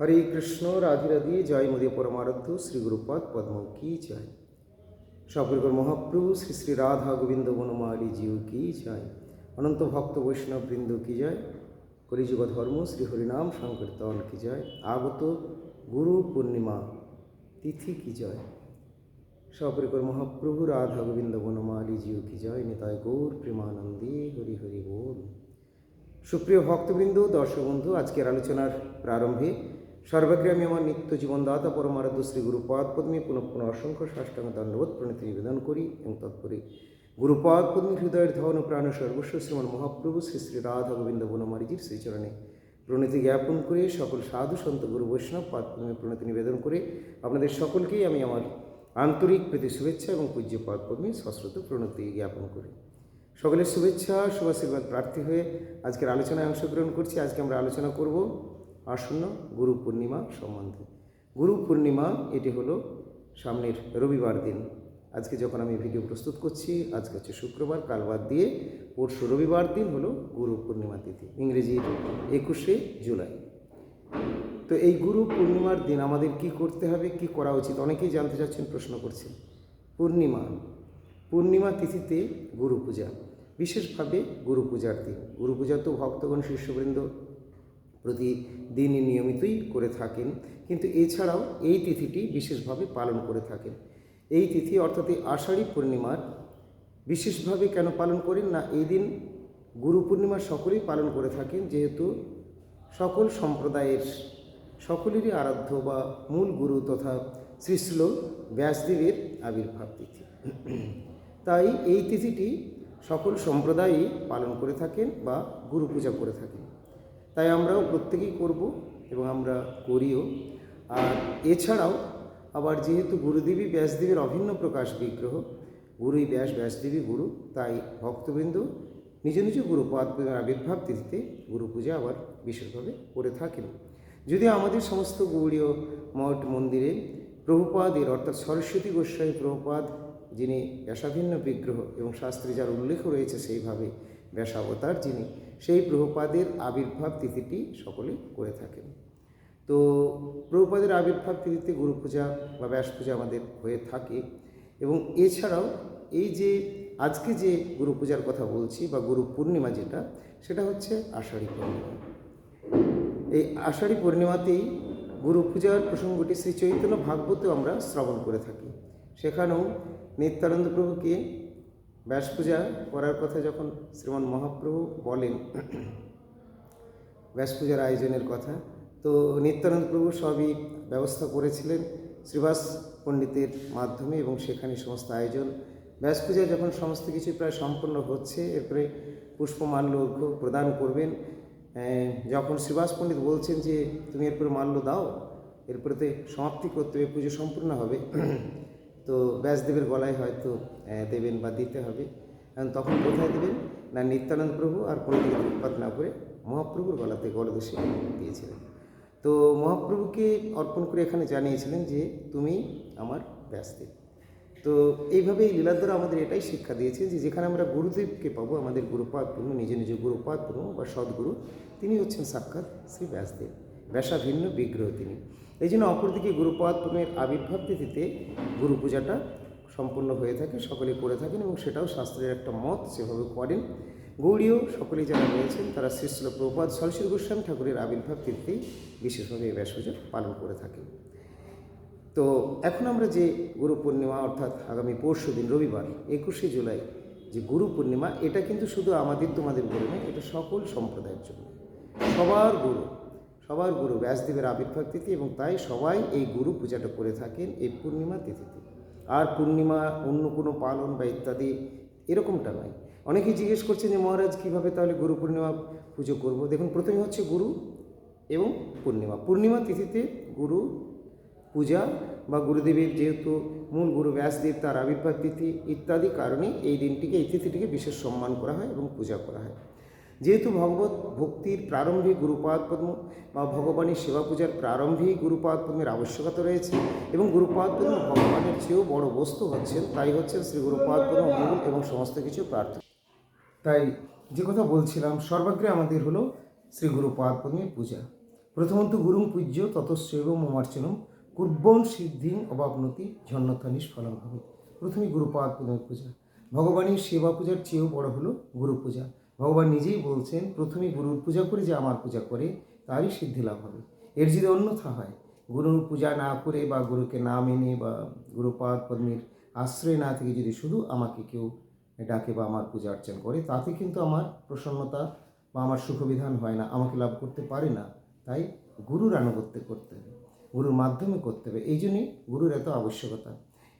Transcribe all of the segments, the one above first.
হরে কৃষ্ণ, রাধি রাধি, জয় মোদী পরমারাধ্য, শ্রী গুরুপদ পদ্ম কি জয়। সপরিকর মহাপ্রভু, শ্রী শ্রী রাধা গোবিন্দ বনমালী জিউ কি জয়। অনন্ত ভক্ত বৈষ্ণব বৃন্দ কি জয়। কলিযুগ ধর্ম, শ্রী হরিনাম সংকীর্তন কি জয়। আগত গুরু পূর্ণিমা তিথি কি জয়। সপরিকর মহাপ্রভু, রাধা গোবিন্দ বনমালী জিউ কি জয়। নিতায় গৌর প্রেমানন্দে হরি হরি বল। সুপ্রিয় ভক্তবৃন্দ, দর্শক বন্ধু, আজকের আলোচনার প্রারম্ভে সর্বাগ্রে আমি আমার নিত্য জীবনদাতা পরমারাধ্য শ্রী গুরুপাদ পদ্মী পুনঃ পুনঃ অসংখ্য সাষ্টাঙ্গ দণ্ডবোধ প্রণীতি নিবেদন করি এবং তৎপরে। গুরুপাদ পদ্মী হৃদয়ের ধন প্রাণ সর্বস্ব শ্রীমন মহাপ্রভু শ্রী শ্রী রাধা গোবিন্দ বনমালীজির শ্রীচরণে। প্রণীতি জ্ঞাপন করে সকল সাধু সন্ত গুরু বৈষ্ণব পাদ পদ্মী প্রণীতি নিবেদন করে আপনাদের সকলকেই আমি আমার আন্তরিক প্রীতি, শুভেচ্ছা এবং পূজ্য পাদ পদ্মী সশ্রত প্রণতি জ্ঞাপন করি। সকলের শুভেচ্ছা শুভাশীর্বাদ প্রার্থী হয়ে আজকের আলোচনায় অংশগ্রহণ করছি। আজকে আমরা আলোচনা করব আসন্ন গুরু পূর্ণিমা সম্বন্ধে। গুরু পূর্ণিমা, এটি হলো সামনের রবিবার দিন। আজকে যখন আমি ভিডিও প্রস্তুত করছি, আজকে হচ্ছে শুক্রবার, কাল বাদ দিয়ে পরশু রবিবার দিন হলো গুরু পূর্ণিমা তিথি ইংরেজির একুশে জুলাই। তো এই গুরু পূর্ণিমার দিন আমাদের কি করতে হবে, কি করা উচিত? অনেকেই জানতে চাচ্ছেন, প্রশ্ন করছেন। পূর্ণিমা পূর্ণিমা তিথিতে গুরু পূজা, বিশেষভাবে গুরু পূজার দিন। গুরু পূজা তো ভক্তগণ, শিষ্যবৃন্দ প্রতিদিনই নিয়মিতই করে থাকেন। কিন্তু এছাড়াও এই তিথিটি বিশেষভাবে পালন করে থাকেন। এই তিথি অর্থাৎ এই আষাঢ়ী পূর্ণিমার বিশেষভাবে কেন পালন করেন না? এই দিন গুরু পূর্ণিমা সকলেই পালন করে থাকেন, যেহেতু সকল সম্প্রদায়ের সকলেরই আরাধ্য বা মূল গুরু তথা শ্রীশ্ল ব্যাসদেবের আবির্ভাব তিথি। তাই এই তিথিটি সকল সম্প্রদায়ই পালন করে থাকেন বা গুরু পূজা করে থাকেন। তাই আমরাও প্রত্যেকেই করব এবং আমরা করিও। আর এছাড়াও আবার যেহেতু গুরুদেবী ব্যাসদেবীর অভিন্ন প্রকাশ বিগ্রহ গুরুই ব্যাস ব্যাসদেবী গুরু, তাই ভক্তবৃন্দ নিজ নিজ গুরু পদ আবির্ভাব তিথিতে গুরু পূজা আবার বিশেষভাবে করে থাকেন। যদি আমাদের সমস্ত গৌড়ীয় মঠ মন্দিরে প্রভুপাদের অর্থাৎ সরস্বতী গোস্বামী প্রভুপাদ, যিনি ব্যাসাভিন্ন বিগ্রহ এবং শাস্ত্রে যার উল্লেখ রয়েছে সেইভাবে ব্যাসাবতার, যিনি সেই প্রভুপাদের আবির্ভাব তিথিটি সকলে করে থাকেন। তো প্রভুপাদের আবির্ভাব তিথিতে গুরু পূজা বা ব্যাস পূজা আমাদের হয়ে থাকে এবং এছাড়াও এই যে আজকে যে গুরু পূজার কথা বলছি বা গুরু পূর্ণিমা যেটা, সেটা হচ্ছে আষাঢ়ী পূর্ণিমা। এই আষাঢ়ী পূর্ণিমাতেই গুরু পূজার প্রসঙ্গটি শ্রী চৈতন্য ভাগবতেও আমরা শ্রবণ করে থাকি। সেখানেও নিত্যানন্দ প্রভুকে ব্যাস পূজা করার কথা যখন শ্রীমান মহাপ্রভু বলেন ব্যাস পূজার আয়োজনের কথা, তো নিত্যানন্দ প্রভু সবই ব্যবস্থা করেছিলেন শ্রীবাস পণ্ডিতের মাধ্যমে এবং সেখানে সমস্ত আয়োজন। ব্যাস পূজায় যখন সমস্ত কিছু প্রায় সম্পন্ন হচ্ছে, এরপরে পুষ্পমাল্য অর্ঘ্য প্রদান করবেন যখন শ্রীবাস পণ্ডিত বলছেন যে, তুমি এরপরে মাল্য দাও এরপরেতে সমাপ্তি করতে হবে, পুজো সম্পূর্ণ হবে। তো ব্যাসদেবের গলায় হয়তো দেবেন বা দিতে হবে। এখন তখন কোথায় দেবেন? না নিত্যানন্দ প্রভু আর কোনো দিকে উৎপাদ না করে মহাপ্রভুর গলাতে গলদেশে দিয়েছিলেন। তো মহাপ্রভুকে অর্পণ করে এখানে জানিয়েছিলেন যে, তুমি আমার ব্যাসদেব। তো এইভাবে এই লীলাদ্বারা আমাদের এটাই শিক্ষা দিয়েছে যে, যেখানে আমরা গুরুদেবকে পাবো, আমাদের গুরুপাদ পূর্ণ নিজ নিজ গুরুপাদ পূর্ণ বা সদ্গুরু, তিনি হচ্ছেন সাক্ষাৎ শ্রী ব্যাসদেব। ব্যাসা ভিন্ন বিগ্রহ তিনি। এই জন্য অপরদিকে গুরুপাদ আবির্ভাব তিথিতে গুরু পূজাটা সম্পূর্ণ হয়ে থাকে সকলে করে থাকেন এবং সেটাও শাস্ত্রের একটা মত সেভাবে করেন। গৌড়ীয় সকলেই যারা রয়েছেন, তারা শ্রীশ্ল প্রপাত সরস্বতী গোস্বামী ঠাকুরের আবির্ভাব তিথিতেই বিশেষভাবে এই ব্যাস পূজা পালন করে থাকেন। তো এখন আমরা যে গুরু পূর্ণিমা অর্থাৎ আগামী পরশু দিন রবিবার, একুশে জুলাই যে গুরু পূর্ণিমা এটা কিন্তু শুধু আমাদের তোমাদের গুরু নয়, এটা সকল সম্প্রদায়ের জন্য। সবার গুরু সবার গুরু ব্যাসদেবের আবির্ভাব তিথি এবং তাই সবাই এই গুরু পূজাটা করে থাকেন এই পূর্ণিমা তিথিতে। আর পূর্ণিমা অন্য কোনো পালন বা ইত্যাদি এরকমটা নয়। অনেকেই জিজ্ঞেস করছেন যে মহারাজ, কীভাবে তাহলে গুরু পূর্ণিমা পুজো করব? দেখুন, প্রথমে হচ্ছে গুরু এবং পূর্ণিমা। পূর্ণিমা তিথিতে গুরু পূজা বা গুরুদেবের যেহেতু মূল গুরু ব্যাসদেব তার আবির্ভাব তিথি ইত্যাদি কারণে এই দিনটিকে, এই তিথিটিকে বিশেষ সম্মান করা হয় এবং পূজা করা হয়। যেহেতু ভগবত ভক্তির প্রারম্ভিক গুরুপাদ পদ্ম বা ভগবানের সেবা পূজার প্রারম্ভিক গুরুপাদ পদ্মের আবশ্যকতা রয়েছে এবং গুরুপাদ পদ্ম ভগবানের চেয়েও বড় বস্তু হচ্ছেন, তাই হচ্ছেন শ্রী গুরুপাদ পদ্ম, মূল এবং সমস্ত কিছু প্রার্থনা। তাই যে কথা বলছিলাম, সর্বাগ্রে আমাদের হলো শ্রী গুরুপাদ পদ্মের পূজা। প্রথমত গুরুং পূজ্য ততস্যৈব মমার্চনম কুর্বন সিদ্ধিং অবাবনতি ঝন্নথানিস ফলম হবে প্রথমে গুরুপাদ পূজা পূজা। ভগবানের সেবা পূজার চেয়েও বড় হলো গুরু পূজা ভগবান নিজেই বলছেন, প্রথমে গুরুর পূজা করে যে আমার পূজা করে, তারই সিদ্ধি লাভ হবে। এর যদি অন্যথা হয়, গুরুর পূজা না করে বা গুরুকে না মেনে বা গুরুপাদ পদ্মের আশ্রয় না থেকে যদি শুধু আমাকে কেউ ডাকে বা আমার পূজা অর্চনা করে, তাতে কিন্তু আমার প্রসন্নতা বা আমার সুখবিধান হয় না, আমাকে লাভ করতে পারে না। তাই গুরুর আনুগত্য করতে হবে, গুরুর মাধ্যমে করতে হবে, এই জন্যই গুরুর এত আবশ্যকতা।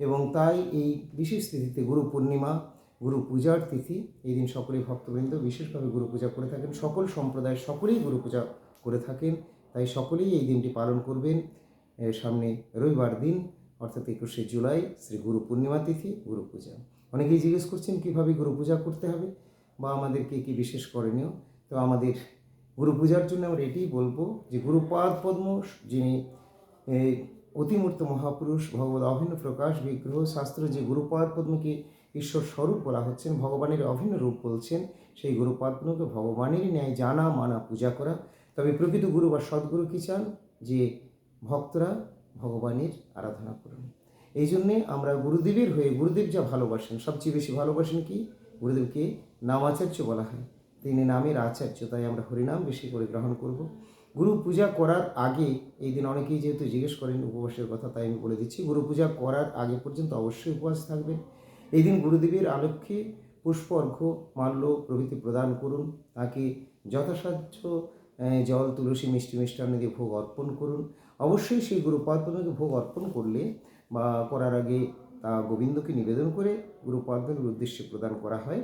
এবং তাই এই বিশেষ তিথিতে গুরু পূর্ণিমা গুরু পূজার তিথি, এই দিন সকলেই ভক্তবৃন্দ বিশেষভাবে গুরু পূজা করে থাকেন। সকল সম্প্রদায় সকলেই গুরু পূজা করে থাকেন। তাই সকলেই এই দিনটি পালন করবেন। সামনে রবিবার দিন, অর্থাৎ একুশে জুলাই, শ্রী গুরু পূর্ণিমা তিথি, গুরু পূজা। অনেকেই জিজ্ঞেস করছেন, কীভাবে গুরু পূজা করতে হবে? বা আমাদেরকে কি বিশেষ করণীয়? তো আমাদের গুরু পূজার জন্য আমরা এটাই বলব যে গুরুপাদ পদ্ম, যিনি অতিমূর্ত মহাপুরুষ, ভগবত অভিন্ন প্রকাশ, বিগ্রহ, শাস্ত্র যে গুরুপাদ পদ্মকে ঈশ্বর স্বরূপ বলা হচ্ছেন, ভগবানের অভিন্ন রূপ বলছেন। সেই গুরুপাদ পদ্মকে ভগবানেরই ন্যায় জানা, মানা, পূজা করা। তবে প্রকৃত গুরু বা সদ্গুরু কি চান? যে ভক্তরা ভগবানের আরাধনা করুন। এই জন্যে আমরা গুরুদেবের হয়ে গুরুদেব যা ভালোবাসেন, সবচেয়ে বেশি ভালোবাসেন কি? গুরুদেবকে নামাচার্য বলা হয়। তিনি নামের আচার্য, তাই আমরা হরিনাম বেশি করে গ্রহণ করব। গুরু পূজা করার আগে, এই দিন অনেকেই যেহেতু জিজ্ঞেস করেন উপবাসের কথা, তাই আমি বলে দিচ্ছি, গুরু পূজা করার আগে পর্যন্ত অবশ্যই উপবাস থাকবেন। এই দিন গুরুদেবের আলক্ষ্যে পুষ্প অর্ঘ্য মাল্য প্রভৃতি প্রদান করুন। তাকে যথাসাধ্য জল, তুলসী, মিষ্টি মিষ্টান্ন দিয়ে ভোগ অর্পণ করুন। অবশ্যই সেই গুরুপাদকে ভোগ অর্পণ করলে বা করার আগে তা গোবিন্দকে নিবেদন করে গুরুপাদনের উদ্দেশ্যে প্রদান করা হয়।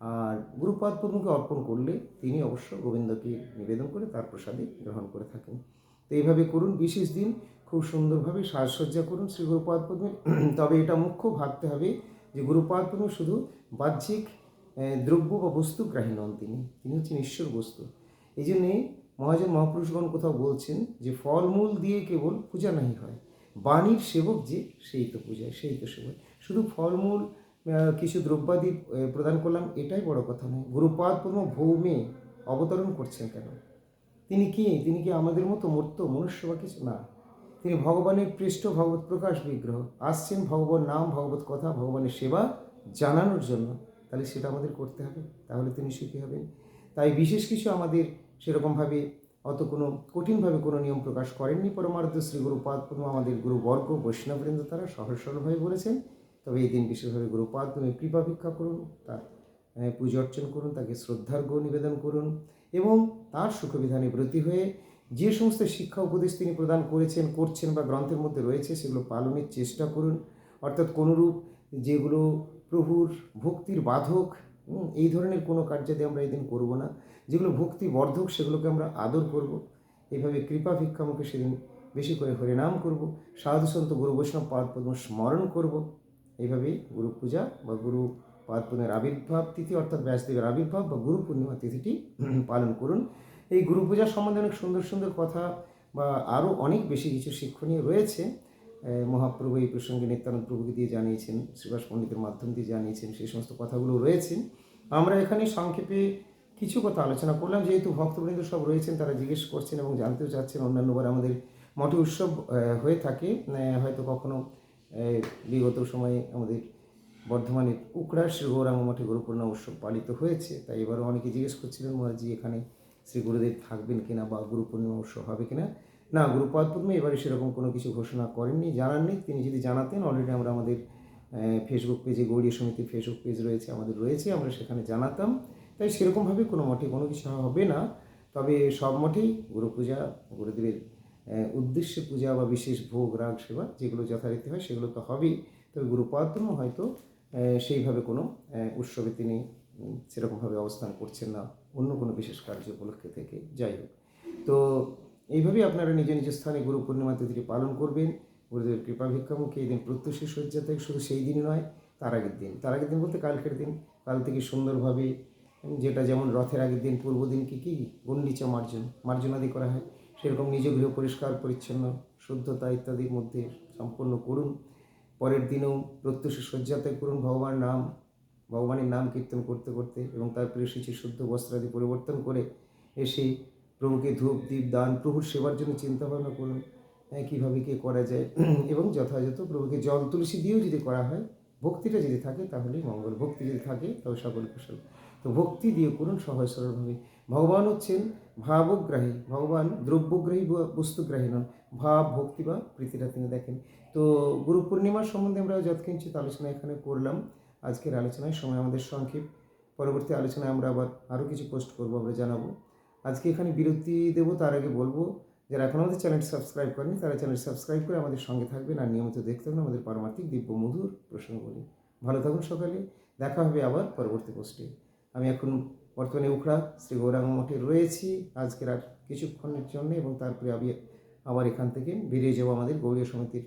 আর গুরুপাদ পদ্মকে অর্পণ করলে তিনি অবশ্য গোবিন্দকে নিবেদন করে তার প্রসাদে গ্রহণ করে থাকেন। তো এইভাবে করুন। বিশেষ দিন খুব সুন্দরভাবে সাজসজ্জা করুন শ্রী গুরুপাদ তবে এটা মুখ্য ভাবতে হবে যে গুরুপাদ পদ্ম শুধু বাহ্যিক দ্রব্য বা বস্তু গ্রাহী নন তিনি। তিনি হচ্ছেন ঈশ্বর বস্তু। এই জন্যে মহাজন মহাপুরুষগণ কোথাও বলছেন যে ফলমূল দিয়ে কেবল পূজা নাহি হয়, বাণীর সেবক যে সেই তো পূজায় সেই তো সেবক। শুধু ফলমূল কিছু দ্রব্যাদি প্রদান করলাম এটাই বড় কথা নয়। গুরুপাদ পদ্ম ভৌমে অবতরণ করছেন কেন? তিনি কি? তিনি কি আমাদের মতো মূর্ত, মনুষ্য বা কিছু? না। তিনি ভগবানের পৃষ্ঠ ভগবত প্রকাশ বিগ্রহ, আসছেন ভগবান নাম, ভগবত কথা, ভগবানের সেবা জানানোর জন্য। তাহলে সেটা আমাদের করতে হবে, তাহলে তিনি সুখী হবেন তাই বিশেষ কিছু আমাদের সেরকমভাবে অত কোনো কঠিনভাবে কোনো নিয়ম প্রকাশ করেননি। পরমার্থ শ্রী গুরুপাদ পদ্ম আমাদের গুরুবর্গ বৈষ্ণববৃন্দ তারা সহজ সরলভাবে বলেছেন। তবে এই দিন বিশেষভাবে গুরুপাদ কৃপা ভিক্ষা করুন, তার পুজো অর্চন করুন, তাকে শ্রদ্ধার্ঘ্য নিবেদন করুন এবং তার সুখবিধানে ব্রতী হয়ে যে সমস্ত শিক্ষা উপদেশ তিনি প্রদান করেছেন, করছেন বা গ্রন্থের মধ্যে রয়েছে, সেগুলো পালনের চেষ্টা করুন। অর্থাৎ কোনোরূপ যেগুলো প্রভুর ভক্তির বাধক এই ধরনের কোনো কার্যাদি আমরা এই দিন করব না। যেগুলো ভক্তি বর্ধক সেগুলোকে আমরা আদর করব। এইভাবে কৃপা ভিক্ষামুখে সেদিন বেশি করে হরিনাম করব। সাধু সন্ত গুরু বৈষ্ণব পাদ পদ্ম স্মরণ করব। এইভাবেই গুরু পূজা বা গুরু পাদ আবির্ভাব, তিথি অর্থাৎ ব্যাসদেবের আবির্ভাব বা গুরু পূর্ণিমা তিথিটি পালন করুন। এই গুরু পূজা সম্বন্ধে অনেক সুন্দর সুন্দর কথা বা আরও অনেক বেশি কিছু শিক্ষণীয় রয়েছে। মহাপ্রভু এই প্রসঙ্গে নিত্যানন্দ প্রভুকে দিয়ে জানিয়েছেন শ্রীবাস পণ্ডিতের মাধ্যম দিয়ে জানিয়েছেন, সেই সমস্ত কথাগুলো রয়েছে। আমরা এখানে সংক্ষেপে কিছু কথা আলোচনা করলাম। যেহেতু ভক্তবৃন্দ সব রয়েছেন, তারা জিজ্ঞেস করছেন এবং জানতেও চাচ্ছেন অন্যান্যবার আমাদের মঠে উৎসব হয়ে থাকে। হয়তো কখনো বিগত সময়ে আমাদের বর্ধমানের উকড়া শ্রী গৌরাঙ্গ মঠে গুরুপূর্ণ উৎসব পালিত হয়েছে। তাই এবারও অনেকে জিজ্ঞেস করছিলেন, মহারাজি এখানে শ্রী গুরুদেব থাকবেন কিনা বা গুরু পূর্ণিমা উৎসব হবে কিনা? না গুরুপাদ পূর্ণিমা এবারে সেরকম কোনো কিছু ঘোষণা করেননি, জানাননি। তিনি যদি জানাতেন অলরেডি আমরা আমাদের ফেসবুক পেজে গৌরী সমিতির ফেসবুক পেজ রয়েছে, আমাদের রয়েছে, আমরা সেখানে জানাতাম। তাই সেরকমভাবে কোনো মঠে কোনো কিছু হবে না। তবে সব মঠেই গুরু পূজা, গুরুদেবের উদ্দেশ্যে পূজা বা বিশেষ ভোগ, রাগ, সেবা যেগুলো যথারীতি হয় সেগুলো তো হবেই। তবে গুরুপাদ হয়তো সেইভাবে কোনো উৎসবে তিনি সেরকমভাবে অবস্থান করছেন না অন্য কোনো বিশেষ কার্য উপলক্ষে থেকে। যাই হোক। তো এইভাবেই আপনারা নিজ নিজ স্থানে গুরু পূর্ণিমা তিথিটি পালন করবেন। গুরুদেবের কৃপা ভিক্ষামুখে এই দিন প্রত্যুষী শয্যা থেকে শুধু সেই দিনই নয়, তার আগের দিন। তার আগের দিন বলতে কালকের দিন। কাল থেকে সুন্দরভাবে যেটা যেমন রথের আগের দিন, পূর্ব দিন কি কি? গণ্ডিচা মার্জন। মার্জনাদি করা হয়। সেরকম নিজ গৃহ পরিষ্কার, পরিচ্ছন্ন, শুদ্ধতা ইত্যাদির মধ্যে সম্পন্ন করুন। পরের দিনেও প্রত্যুষী শয্যাতে করুন। ভগবান নাম ভগবানের নাম কীর্তন করতে করতে এবং তার প্রিয় শুদ্ধ বস্ত্রাদি পরিবর্তন করে এসে প্রভুকে ধূপ, দীপ, দান, প্রভুর সেবার জন্য চিন্তা ভাবনা করুন হ্যাঁ কীভাবে কে করা যায়? এবং যথাযথ প্রভুকে জল তুলসী দিয়েও যদি করা হয়, ভক্তিটা যদি থাকে তাহলেই মঙ্গল ভক্তি যদি থাকে তবে সকল কুশল। তো ভক্তি দিয়ে করুন সহজ সরলভাবে। ভগবান হচ্ছেন ভাবগ্রাহী, ভগবান দ্রব্যগ্রাহী বা বস্তুগ্রাহী নন, ভাব, ভক্তি বা প্রীতিটা তিনি দেখেন। তো গুরু পূর্ণিমার সম্বন্ধে আমরা যৎকিঞ্চিত আলোচনা এখানে করলাম আজকের আলোচনায় সময় আমাদের সংক্ষেপ। পরবর্তী আলোচনায় আমরা আবার আরও কিছু পোস্ট করব, আমরা জানাব। আজকে এখানে বিরতি দেবো, তার আগে বলব, যারা এখন আমাদের চ্যানেল সাবস্ক্রাইব করেনি তারা চ্যানেল সাবস্ক্রাইব করে আমাদের সঙ্গে থাকবেন আর নিয়মিত দেখতে থাকবেন আমাদের পারমার্থিক দিব্য মধুর প্রসঙ্গগুলি। ভালো থাকুন সকালে, দেখা হবে আবার পরবর্তী পোস্টে আমি এখন বর্তমানে উখড়া, শ্রী গৌরাঙ্গ মঠে রয়েছি। আজকের আর কিছুক্ষণের জন্য এবং তারপরে আমি আবার এখান থেকে বেরিয়ে যাব আমাদের গৌরীয় সমিতির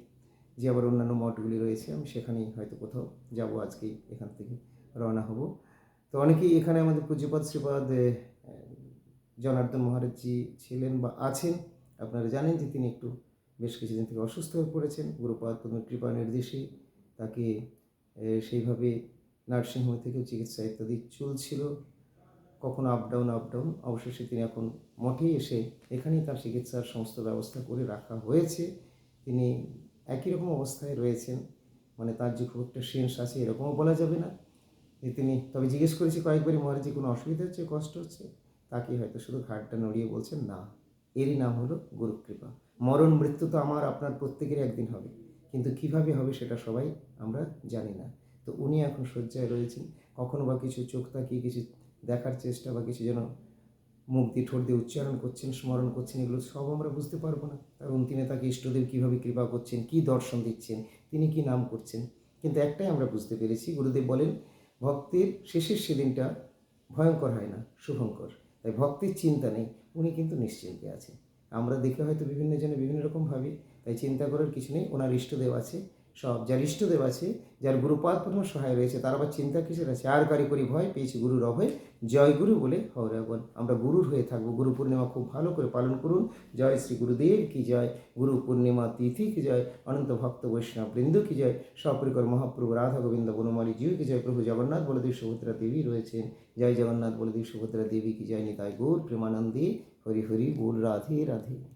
যে আবার অন্যান্য মঠগুলি রয়েছে, আমি সেখানেই হয়তো কোথাও যাব আজকেই, এখান থেকে রওনা হব। তো অনেকেই এখানে আমাদের পূজ্যপদ শ্রীপদ জনার্দন মহারাজজি ছিলেন বা আছেন। আপনারা জানেন যে তিনি একটু বেশ কিছুদিন থেকে অসুস্থ হয়ে পড়েছেন। গুরুপাদ কৃপা নির্দেশে তাকে সেইভাবে নার্সিংহোম থেকে চিকিৎসা ইত্যাদি চলছিল। কখনো আপ ডাউন আপ ডাউন অবশেষে তিনি এখন মঠেই এসে এখানেই তার চিকিৎসার সমস্ত ব্যবস্থা করে রাখা হয়েছে। তিনি একই রকম অবস্থায় রয়েছেন। মানে তার যে খুব একটা সেন্স আছে এরকমও বলা যাবে না। যে তিনি, তবে জিজ্ঞেস করেছি কয়েকবারই, মহারাজি কোনো অসুবিধা হচ্ছে, কষ্ট হচ্ছে? তাকে হয়তো শুধু ঘাটটা নড়িয়ে বলছেন, না, এরই নাম হলো গুরুকৃপা। মরণ, মৃত্যু তো আমার, আপনার প্রত্যেকেরই একদিন হবে। কিন্তু কীভাবে হবে সেটা সবাই আমরা জানি না। তো উনি এখন শয্যায় রয়েছেন। কখনো বা কিছু চোখ তাকিয়ে কিছু দেখার চেষ্টা বা কিছু যেন মুখ দিয়ে ঠোঁট দিয়ে উচ্চারণ করছেন, স্মরণ করছেন, এগুলো সব আমরা বুঝতে পারব না। তার অন্তিমে তাকে ইষ্টদেব কীভাবে কৃপা করছেন, কী দর্শন দিচ্ছেন, তিনি কি নাম করছেন? কিন্তু একটাই আমরা বুঝতে পেরেছি, গুরুদেব বলেন, ভক্তির শেষের সেদিনটা ভয়ঙ্কর হয় না, শুভঙ্কর। তাই ভক্তির চিন্তা নেই, উনি কিন্তু নিশ্চিন্তে আছেন। আমরা দেখে হয়তো বিভিন্ন জনে বিভিন্ন রকম ভাবি, তাই চিন্তা করার কিছু নেই, ওনার ইষ্টদেব আছে সব যার ইষ্টদেব আছে, যার গুরুপাদ পূর্ণ সহায় রয়েছে, তার আবার চিন্তা কিসের আছে? আর কারি করি ভয় পেয়েছি গুরুর অভয়। জয় গুরু বলে হরাবন আমরা গুরুর হয়ে থাকব। গুরু পূর্ণিমা খুব ভালো করে পালন করুন। জয় শ্রী গুরুদেব কি জয়। গুরু পূর্ণিমা তিথি কি জয়। অনন্ত ভক্ত বৈষ্ণব বৃন্দ কি জয়। সপরিকর মহাপ্রভু রাধা গোবিন্দ বনমালী জিউ কি জয়। প্রভু জগন্নাথ বলদেব সুভদ্রা দেবী রয়েছেন। জয় জগন্নাথ বলদেব সুভদ্রা দেবী কি জয়। নিতাই গৌর প্রেমানন্দে। হরি হরি বল রাধে রাধে।